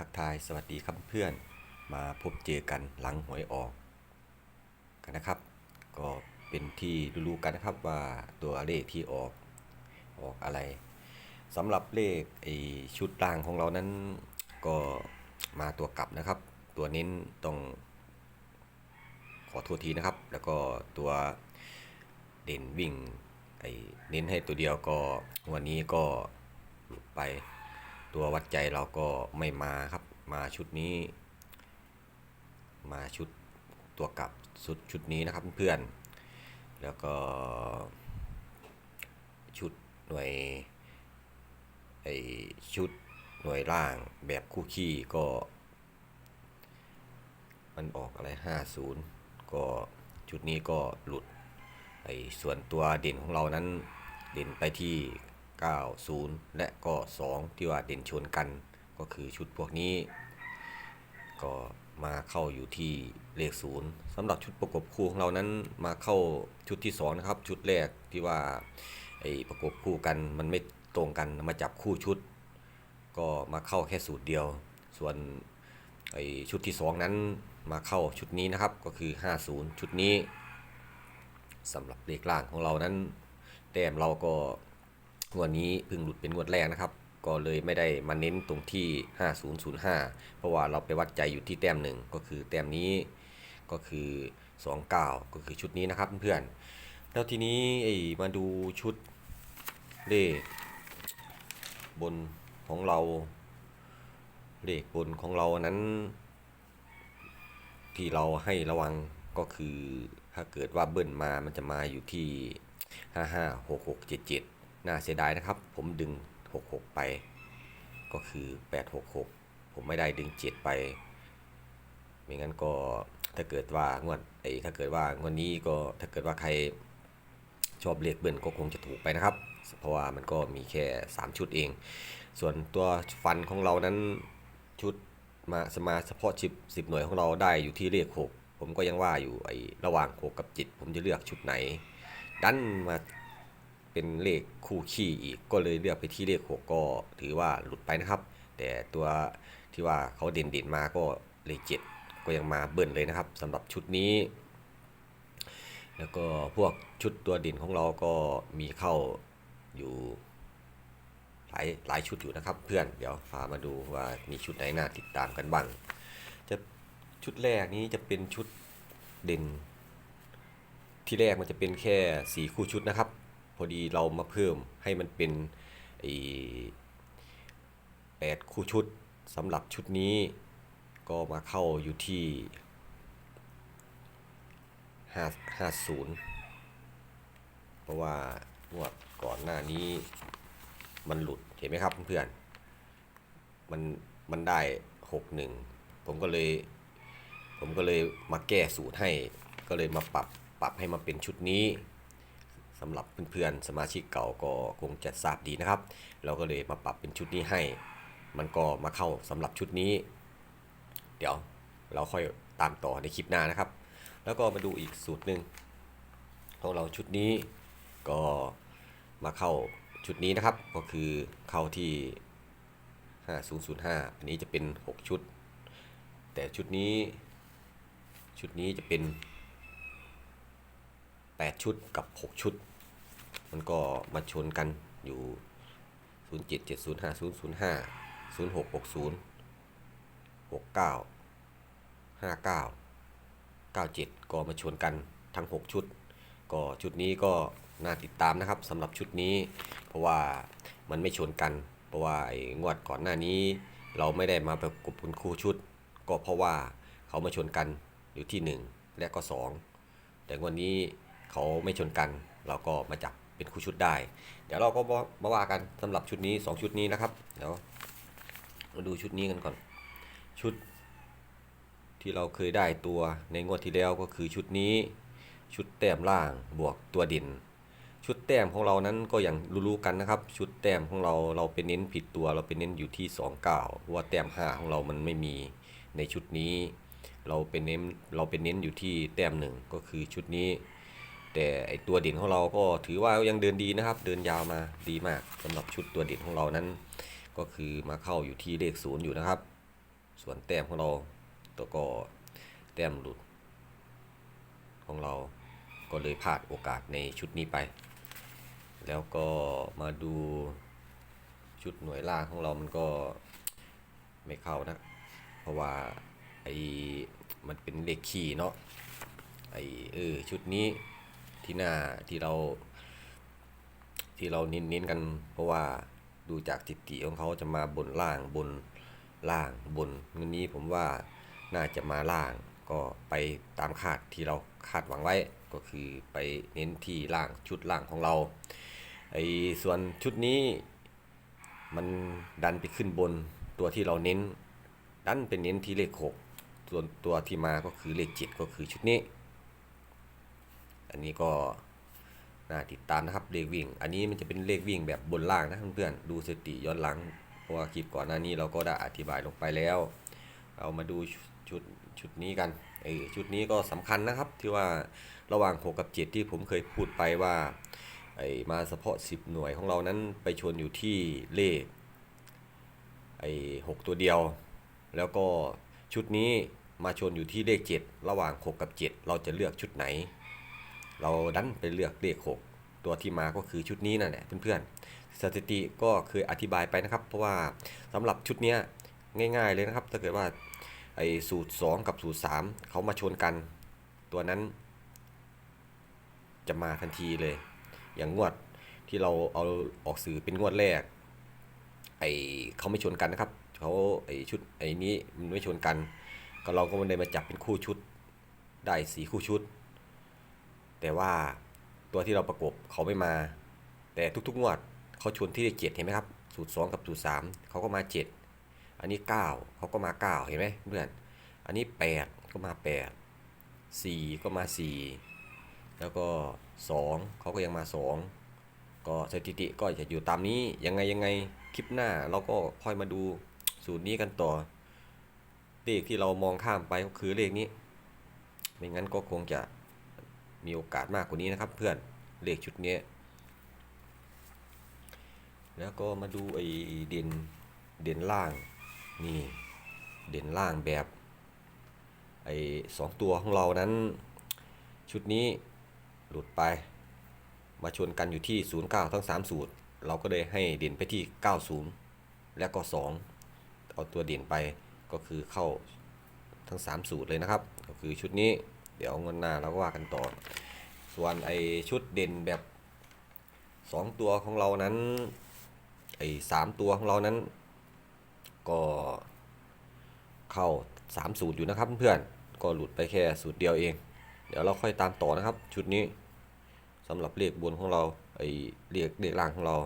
ทักทายสวัสดีครับเพื่อนมาพบเจอกันหลังหวยออกกันนะครับ ก็เป็นที่รู้ๆกันนะครับว่าตัวเลขที่ออกออกอะไรสำหรับเลขไอชุดล่างของเรานั้นก็มาตัวกลับนะครับ ตัวเน้นต้องขอโทษทีนะครับ แล้วก็ตัวเด่นวิ่งไอเน้นให้ตัวเดียวก็วันนี้ก็หลุดไป ตัววัดใจเราก็ไม่มาครับ มาชุดนี้ มาชุดตัวกลับชุดชุดนี้นะครับเพื่อนแล้วก็ ชุดหน่วยไอชุดหน่วยล่างแบบคู่ขี้ก็ มันออกอะไร 50 ก็ชุดนี้ก็หลุดไอส่วนตัวเด่นของเรานั้นเด่นไปที่ 90 และก็ 2 ที่ว่าเด่นชนกัน ก็คือชุดพวกนี้ ก็มาเข้าอยู่ที่เลขศูนย์สำหรับชุดประกบคู่ของเรานั้นมาเข้าชุดที่สองนะครับ ชุดแรกที่ว่าไอ้ประกบคู่กันมันไม่ตรงกันมาจับคู่ชุด ก็มาเข้าแค่สูตรเดียว ส่วนไอ้ชุดที่สองนั้นมาเข้าชุดนี้นะครับก็คือ 50 ชุดนี้สำหรับเลขล่างของเรานั้น แต้มเราก็ งวดนี้เพิ่งหลุดเป็นงวดแรกนะครับ ก็เลยไม่ได้มาเน้นตรงที่ 5005 เพราะว่าเราไปวัดใจอยู่ที่แต้มหนึ่งก็คือแต้มนี้ก็คือ 29 ก็คือชุดนี้นะครับเพื่อนๆแล้วทีนี้ไอ้มาดูชุดเลขบนของเราเลขบนของเรานั้น ที่เราให้ระวังก็คือถ้าเกิดว่าเบิ้ลมามันจะมาอยู่ที่ 55 66 77 น่าเสียดายนะครับ ผมดึง 66 ไป ก็คือ 866 ผมไม่ได้ดึง 7 ไป ไม่งั้นก็ถ้าเกิดว่างวดไอ้ถ้าเกิดว่างวดนี้ก็ถ้าเกิดว่าใครชอบเลขเบิ้ลก็คงจะถูกไปนะครับ เพราะว่ามันก็มีแค่ 3 ชุดเอง ส่วนตัวฟันของเรานั้นชุดมาสมาเฉพาะชิป10 หน่วยของเราได้อยู่ที่เลข 6 ผมก็ยังว่าอยู่ไอ้ระหว่าง 6 กับ 7 ผมจะเลือกชุดไหน ดันมา เป็นเลขคู่ขี้อีกก็เลยเลือกไปที่เลข 6 ก็ถือว่าหลุดไปนะครับ แต่ตัวที่ว่าเขาเด่นเด่นๆมาก็เลข 7 ก็ยังมาเบิ่นเลยนะครับสำหรับชุดนี้ แล้วก็พวกชุดตัวเด่นของเราก็มีเข้าอยู่หลายหลายชุดอยู่นะครับ เพื่อนเดี๋ยวพามาดูว่ามีชุดไหนน่าติดตามกันบ้างจะชุดแรกนี้จะเป็นชุดเด่น ที่แรกมันจะเป็นแค่สีคู่ชุดนะครับ อดีเรามาเพิ่มให้มันเป็นไอแปดคู่ชุดสำหรับชุดนี้ ก็มาเข้าอยู่ที่ห้าห้าศูนย์เพราะว่างวดก่อนหน้านี้มันหลุดเห็นไหมครับเพื่อนๆมันมันได้หกหนึ่งผมก็เลยผมก็เลยมาแก้สูตรให้ก็เลยมาปรับปรับให้มาเป็นชุดนี้ สำหรับเพื่อนๆสมาชิกเก่าก็คงจะทราบดีนะครับ เราก็เลยมาปรับเป็นชุดนี้ให้ มันก็มาเข้าสำหรับชุดนี้ เดี๋ยวเราค่อยตามต่อในคลิปหน้านะครับ แล้วก็มาดูอีกสูตรหนึ่งของเราชุดนี้ก็มาเข้าชุดนี้นะครับ ก็คือเข้าที่ 5005 อันนี้จะเป็น 6 ชุด แต่ชุดนี้ชุดนี้จะเป็น 8 ชุดกับ 6 ชุด มันก็มาชนกันอยู่ 07705005 0660 69 59 97 ก็มาชนกันทั้ง 6 ชุด ก็ชุดนี้ก็น่าติดตามนะครับสำหรับชุดนี้ เพราะว่ามันไม่ชนกัน เพราะว่าไอ้งวดก่อนหน้านี้ เราไม่ได้มาประกบคุณครูชุด ก็เพราะว่าเขามาชนกันอยู่ที่ 1 และก็ 2 แต่งวันนี้เขาไม่ชนกัน เราก็มาจับ เป็นคู่ชุดได้ เดี๋ยวเราก็มาว่ากันสำหรับชุดนี้ 2 ชุดนี้นะครับเดี๋ยวมาดูชุดนี้กันก่อน ชุดที่เราเคยได้ตัวในงวดที่แล้วก็คือชุดนี้ ชุดแต้มล่างบวกตัวดิน ชุดแต้มของเรานั้นก็อย่างรู้ๆกันนะครับ ชุดแต้มของเราเราเป็นเน้นผิดตัว เราเป็นเน้นอยู่ที่29เพราะว่าแต้ม5ของเรามันไม่มีในชุดนี้ เราเป็นเน้นเราเป็นเน้นอยู่ที่แต้มหนึ่งก็คือชุดนี้ แต่ไอตัวเด่นของเราก็ถือว่ายังเดินดีนะครับ เดินยาวมาดีมากสำหรับชุดตัวเด่นของเรานั้น ก็คือมาเข้าอยู่ที่เลขศูนย์อยู่นะครับ ส่วนแต้มของเราตัวก็แต้มหลุด ของเราก็เลยพลาดโอกาสในชุดนี้ไป แล้วก็มาดูชุดหน่วยล่างของเรามันก็ไม่เข้านะ เพราะว่าไอ้มันเป็นเลขคีย์เนาะไอ้เออชุดนี้ ที่หน้าที่เรา ที่เราเน้นๆกัน เพราะว่าดูจากสิติของเขาจะมาบนล่างบนล่างบนงนนี้ผมว่าน่าจะมาล่างก็ไปตามคาดที่เราคาดหวังไว้ก็คือไปเน้นที่ล่างชุดล่างของเราไอ้ส่วนชุดนี้มันดันไปขึ้นบนตัวที่เราเน้น ดันเป็นเน้นที่เลขหกส่วนตัวที่มาก็คือเลขเจ็ดก็คือชุดนี้ อันนี้ก็น่าติดตามนะครับเลขวิ่ง อันนี้มันจะเป็นเลขวิ่งแบบบนล่างนะเพื่อนๆดูสติย้อนหลัง เพราะว่าคลิปก่อนหน้านี้เราก็ได้อธิบายลงไปแล้ว เอามาดูชุดชุดนี้กันเออชุดนี้ก็สำคัญนะครับที่ว่าระหว่าง 6 กับ 7 ที่ผมเคยพูดไปว่าไอ้มาเฉพาะ 10 หน่วยของเรานั้นไปชนอยู่ที่เลขไอ้6ตัวเดียว แล้วก็ชุดนี้มาชนอยู่ที่เลข 7 ระหว่าง 6 กับ 7 เราจะเลือกชุดไหน เราดันไปเลือกเลข6ตัวที่มาก็คือชุดนี้นั่นแหละเพื่อนๆสถิติก็เคยอธิบายไปนะครับ เพราะว่าสำหรับชุดเนี้ยง่ายๆเลยนะครับ ถ้าเกิดว่าไอ้สูตร 2 กับสูตร 3 เขามาชนกัน ตัวนั้น จะมาทันทีเลย อย่างงวดที่เราเอาออกสื่อเป็นงวดแรก ไอ้เขาไม่ชนกันนะครับเขาไอ้ชุดไอ้นี้มันไม่ชนกัน ก็เราก็ไม่ได้มาจับเป็นคู่ชุดได้สีคู่ชุด แต่ว่าตัวที่เราประกบเขาไม่มา แต่ทุก ๆ งวดเขาชนที่เลขเจ็ดเห็นไหมครับ สูตร 2 กับสูตร 3 เขาก็มา 7 อันนี้ 9 เขาก็มา 9 เห็นไหมเพื่อน อันนี้ 8 ก็มา 8 4 ก็มา 4 แล้วก็ 2 เขาก็ยังมา 2 ก็สถิติก็จะอยู่ตามนี้ ยังไงยังไงคลิปหน้าเราก็ค่อยมาดูสูตรนี้กันต่อ เลขที่เรามองข้ามไปก็คือเลขนี้ ไม่งั้นก็คงจะ มีโอกาสมากกว่านี้นะครับ เพื่อนเลขชุดนี้ แล้วก็มาดูไอ้เด่นเด่นล่างนี่เด่นล่างแบบไอ้สองตัวของเรานั้น ชุดนี้หลุดไป มาชนกันอยู่ที่ 09 ทั้ง 3 สูตร เราก็เลยให้เด่นไปที่ 90 และก็ 2 เอาตัวเด่นไปก็คือเข้าทั้ง 3 สูตรเลยนะครับ ก็คือชุดนี้ เดี๋ยวงวดหน้าเราก็ว่ากันต่อ ส่วนไอชุดเด่นแบบ 2 ตัวของเรานั้น ไอสามตัวของเรานั้น ก็เข้า3สูตรอยู่นะครับเพื่อนก็หลุดไปแค่สูตรเดียวเอง เดี๋ยวเราค่อยตามต่อนะครับ ชุดนี้สำหรับเลขบนของเราไอเลขเลขล่างของเรา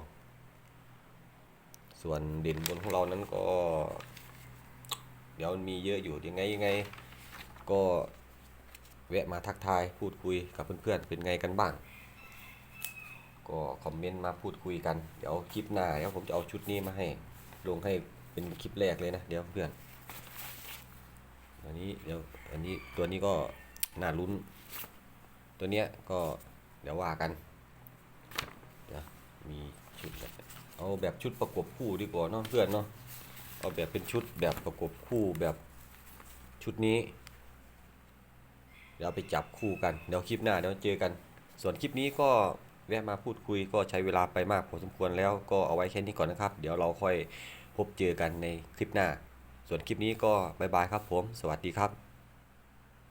ส่วนเด่นบนของเรานั้นก็ เดี๋ยวมีเยอะอยู่ยังไงยังไง ก็ แวะมาทักทายพูดคุยกับเพื่อนๆเป็นไงกันบ้าง ก็คอมเมนต์มาพูดคุยกัน เดี๋ยวคลิปหน้าเดี๋ยวผมจะเอาชุดนี้มาให้ ลงให้เป็นคลิปแรกเลยนะเดี๋ยวเพื่อนอันนี้เดี๋ยวอันนี้ตัวนี้ก็น่าลุ้น ตัวเนี้ยก็เดี๋ยวว่ากันเดี๋ยวมีชุดเอาแบบชุดประกบคู่ดีกว่าเนาะเพื่อนเนาะเอาแบบเป็นชุดแบบประกบคู่แบบชุดนี้ เดี๋ยวไปจับคู่กัน เดี๋ยวคลิปหน้าเดี๋ยวเจอกัน ส่วนคลิปนี้ก็แวะมาพูดคุยก็ใช้เวลาไปมากพอสมควรแล้วก็เอาไว้แค่นี้ก่อนนะครับ เดี๋ยวเราค่อยพบเจอกันในคลิปหน้า ส่วนคลิปนี้ก็บายบายครับผม สวัสดีครับ